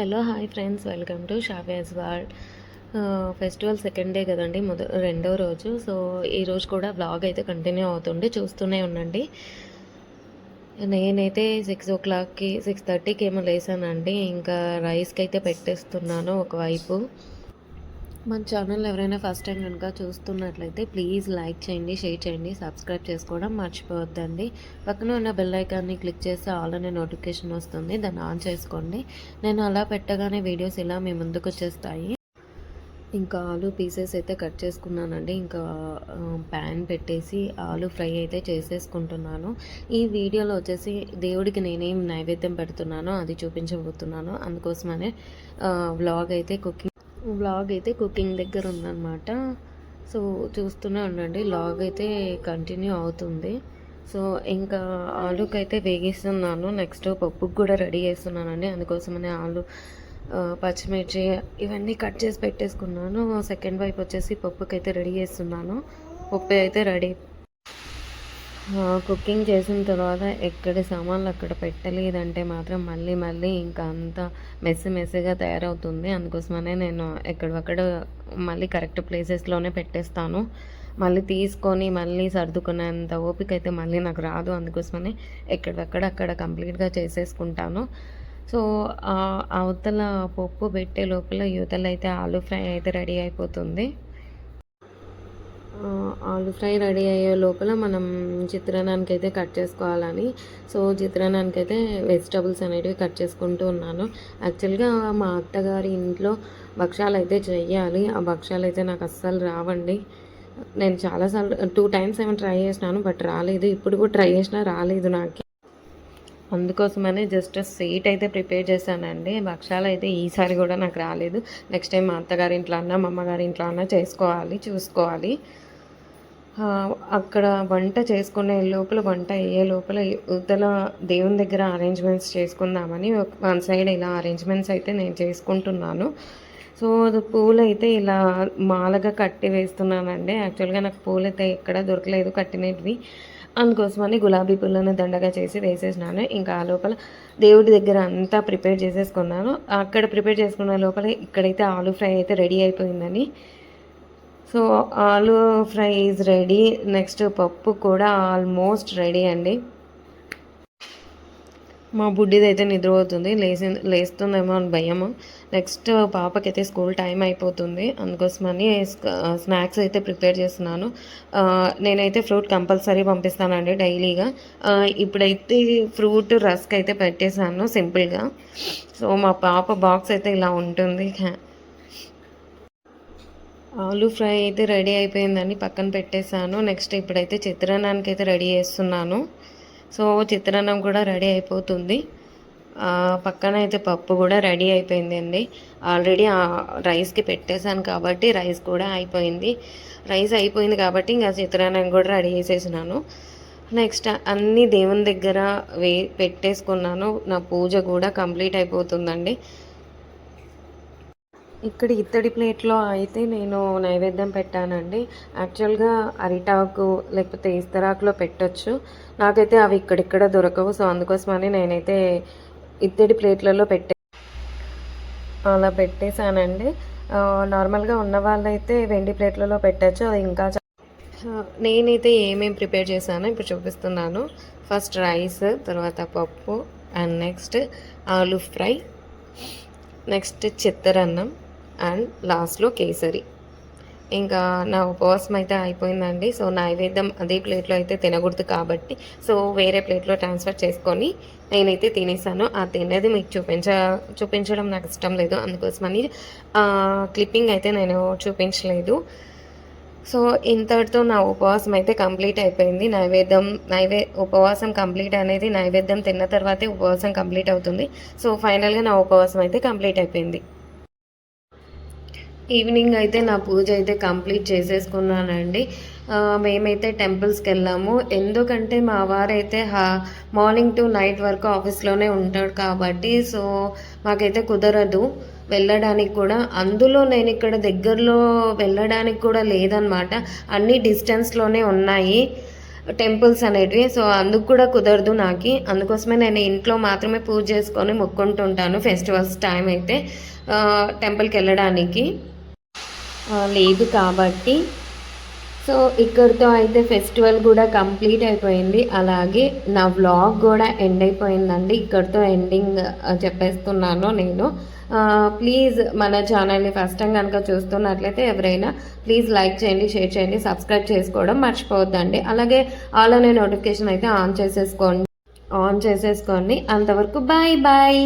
Hello hi friends. Welcome to Shafia's world. Festival second day కదండి మొద రెండో రోజు. సో ఈరోజు కూడా బ్లాగ్ అయితే కంటిన్యూ అవుతుంది. చూస్తూనే ఉండండి. నేనైతే సిక్స్ ఓ క్లాక్కి సిక్స్ థర్టీకి ఏమో లేసానండి. ఇంకా రైస్కి అయితే పెట్టేస్తున్నాను ఒకవైపు. మన ఛానల్ ఎవరైనా ఫస్ట్ టైం కనుక చూస్తున్నట్లయితే ప్లీజ్ లైక్ చేయండి షేర్ చేయండి సబ్స్క్రైబ్ చేసుకోవడం మర్చిపోవద్దండి. పక్కన ఉన్న బెల్ ఐకాన్ని క్లిక్ చేస్తే ఆల్ అనే నోటిఫికేషన్ వస్తుంది. దాన్ని ఆన్ చేసుకోండి. నేను అలా పెట్టగానే వీడియోస్ ఇలా మీ ముందుకు వచ్చేస్తాయి. ఇంకా ఆలు పీసెస్ అయితే కట్ చేసుకున్నానండి. ఇంకా ప్యాన్ పెట్టేసి ఆలు ఫ్రై అయితే చేసేసుకుంటున్నాను. ఈ వీడియోలో వచ్చేసి దేవుడికి నేనేం నైవేద్యం పెడుతున్నానో అది చూపించబోతున్నాను. అందుకోసమనే వ్లాగ్ అయితే కుకింగ్ వ్లాగ్ అయితే కుకింగ్ దగ్గర ఉందన్నమాట. సో చూస్తూనే ఉండండి. లాగ్ అయితే కంటిన్యూ అవుతుంది. సో ఇంకా ఆలుకి అయితే వేగిస్తున్నాను. నెక్స్ట్ పప్పుకి కూడా రెడీ చేస్తున్నానండి. అందుకోసమనే ఆలు పచ్చిమిర్చి ఇవన్నీ కట్ చేసి పెట్టేసుకున్నాను. సెకండ్ వైపు వచ్చేసి పప్పుకి అయితే రెడీ చేస్తున్నాను. పప్పు అయితే రెడీ కుకింగ్ చేసిన తర్వాత ఎక్కడి సామాన్లు అక్కడ పెట్టలేదంటే మాత్రం మళ్ళీ మళ్ళీ ఇంకా అంత మెస్సి మెస్సిగా తయారవుతుంది. అందుకోసమనే నేను ఎక్కడక్కడ మళ్ళీ కరెక్ట్ ప్లేసెస్లోనే పెట్టేస్తాను. మళ్ళీ తీసుకొని మళ్ళీ సర్దుకునేంత ఓపిక అయితే మళ్ళీ నాకు రాదు. అందుకోసమనే ఎక్కడక్కడ అక్కడ కంప్లీట్గా చేసేసుకుంటాను. సో అవతల పప్పు పెట్టే లోపల యువతల అయితే ఆలూ ఫ్రై అయితే రెడీ అయిపోతుంది. ఆలు ఫ్రై రెడీ అయ్యే లోపల మనం చిత్రాన్నానికి అయితే కట్ చేసుకోవాలని. సో చిత్రాన్నానికి అయితే వెజిటబుల్స్ అనేటివి కట్ చేసుకుంటూ ఉన్నాను. యాక్చువల్గా మా అత్తగారి ఇంట్లో భక్షాలు అయితే చెయ్యాలి. ఆ భక్షాలు అయితే నాకు అస్సలు రావండి. నేను చాలాసార్లు టూ టైమ్స్ ఏమో ట్రై చేసినాను బట్ రాలేదు. ఇప్పుడు కూడా ట్రై చేసినా రాలేదు నాకు. అందుకోసమనే జస్ట్ స్వీట్ అయితే ప్రిపేర్ చేశానండి. భక్షాలు అయితే ఈసారి కూడా నాకు రాలేదు. నెక్స్ట్ టైం మా అత్తగారి ఇంట్లో అన్నా మా అమ్మగారి ఇంట్లో అన్నా చేసుకోవాలి చూసుకోవాలి. అక్కడ వంట చేసుకునే లోపల వంట అయ్యే లోపల ఉత్తల దేవుని దగ్గర అరేంజ్మెంట్స్ చేసుకుందామని వన్ సైడ్ ఇలా అరేంజ్మెంట్స్ అయితే నేను చేసుకుంటున్నాను. సో అది పూలు అయితే ఇలా మాలగా కట్టి వేస్తున్నానండి. యాక్చువల్గా నాకు పూలు అయితే ఎక్కడ దొరకలేదు కట్టినవి. అందుకోసమని గులాబీ పూలను దండగా చేసి వేసేసినాను. ఇంకా ఆ లోపల దేవుడి దగ్గర అంతా ప్రిపేర్ చేసేసుకున్నాను. అక్కడ ప్రిపేర్ చేసుకున్న లోపల ఇక్కడైతే ఆలు ఫ్రై అయితే రెడీ అయిపోయిందని సో ఆలు ఫ్రై ఈజ్ రెడీ. నెక్స్ట్ పప్పు కూడా ఆల్మోస్ట్ రెడీ అండి. మా బుడ్డిది అయితే నిద్రపోతుంది. లేచి లేస్తుందేమో అని భయము. నెక్స్ట్ పాపకైతే స్కూల్ టైం అయిపోతుంది. అందుకోసమని స్నాక్స్ అయితే ప్రిపేర్ చేస్తున్నాను. నేనైతే ఫ్రూట్ కంపల్సరీ పంపిస్తానండి డైలీగా. ఇప్పుడైతే ఫ్రూట్ రస్క్ అయితే పెట్టేశాను సింపుల్గా. సో మా పాప బాక్స్ అయితే ఇలా ఉంటుంది. ఆలు ఫ్రై అయితే రెడీ అయిపోయిందని పక్కన పెట్టేశాను. నెక్స్ట్ ఇప్పుడైతే చిత్రాన్నానికి అయితే రెడీ చేస్తున్నాను. సో చిత్రాన్నం కూడా రెడీ అయిపోతుంది. పక్కన అయితే పప్పు కూడా రెడీ అయిపోయింది అండి ఆల్రెడీ రైస్కి పెట్టేశాను కాబట్టి రైస్ కూడా అయిపోయింది. రైస్ అయిపోయింది కాబట్టి ఇంకా చిత్రాన్నం కూడా రెడీ చేసేసినాను. నెక్స్ట్ అన్నీ దేవుని దగ్గర వే పెట్టేసుకున్నాను. నా పూజ కూడా కంప్లీట్ అయిపోతుందండి. ఇక్కడ ఇత్తడి ప్లేట్లో అయితే నేను నైవేద్యం పెట్టానండి. యాక్చువల్గా అరిటాకు లేకపోతే ఇస్తరాకులో పెట్టొచ్చు. నాకైతే అవి ఇక్కడిక్కడ దొరకవు సో అందుకోసమని నేనైతే ఇత్తడి ప్లేట్లలో పెట్టే అలా పెట్టేశానండి. నార్మల్గా ఉన్న వాళ్ళైతే వెండి ప్లేట్లలో పెట్టచ్చు. అది ఇంకా నేనైతే ఏమేమి ప్రిపేర్ చేశానో ఇప్పుడు చూపిస్తున్నాను. ఫస్ట్ రైస్ తర్వాత పప్పు and next aloo fry next చిత్తరన్నం. And లాస్ట్లో కేసరి. ఇంకా నా ఉపవాసం అయితే అయిపోయిందండి. సో నైవేద్యం అదే ప్లేట్లో అయితే తినకూడదు కాబట్టి సో వేరే ప్లేట్లో ట్రాన్స్ఫర్ చేసుకొని నేనైతే తినేసాను. ఆ తినేది మీకు చూపించ చూపించడం నాకు ఇష్టం లేదు. అందుకోసమని క్లిప్పింగ్ అయితే నేను చూపించలేదు. సో ఇంతటితో నా ఉపవాసం అయితే కంప్లీట్ అయిపోయింది. నైవేద్యం నైవే ఉపవాసం కంప్లీట్ అనేది నైవేద్యం తిన్న తర్వాతే ఉపవాసం కంప్లీట్ అవుతుంది. సో ఫైనల్గా నా ఉపవాసం అయితే కంప్లీట్ అయిపోయింది. ఈవినింగ్ అయితే నా పూజ అయితే కంప్లీట్ చేసేసుకున్నానండి. మేమైతే టెంపుల్స్కి వెళ్ళాము. ఎందుకంటే మా వారైతే హా మార్నింగ్ టు నైట్ వరకు ఆఫీస్లోనే ఉంటాడు కాబట్టి సో మాకైతే కుదరదు వెళ్ళడానికి కూడా. అందులో నేను ఇక్కడ దగ్గరలో వెళ్ళడానికి కూడా లేదనమాట. అన్ని డిస్టెన్స్లోనే ఉన్నాయి టెంపుల్స్ అనేటివి సో అందుకు కూడా కుదరదు నాకు. అందుకోసమే నేను ఇంట్లో మాత్రమే పూజ చేసుకొని మొక్కుంటుంటాను ఫెస్టివల్స్ టైం అయితే టెంపుల్కి వెళ్ళడానికి. లేదు కాబట్టి. సో ఇక్కడితో అయితే ఫెస్టివల్ కూడా కంప్లీట్ అయిపోయింది. అలాగే నా వ్లాగ్ కూడా ఎండ్ అయిపోయిందండి. ఇక్కడితో ఎండింగ్ చెప్పేస్తున్నాను నేను. ప్లీజ్ మన ఛానల్ని ఫస్ట్ టైం కనుక చూస్తున్నట్లయితే ఎవరైనా ప్లీజ్ లైక్ చేయండి షేర్ చేయండి సబ్స్క్రైబ్ చేసుకోవడం మర్చిపోవద్దండి. అలాగే ఆల్ అనే నోటిఫికేషన్ అయితే ఆన్ చేసేసుకోండి. ఆన్ చేసేసుకోండి. అంతవరకు బాయ్ బాయ్.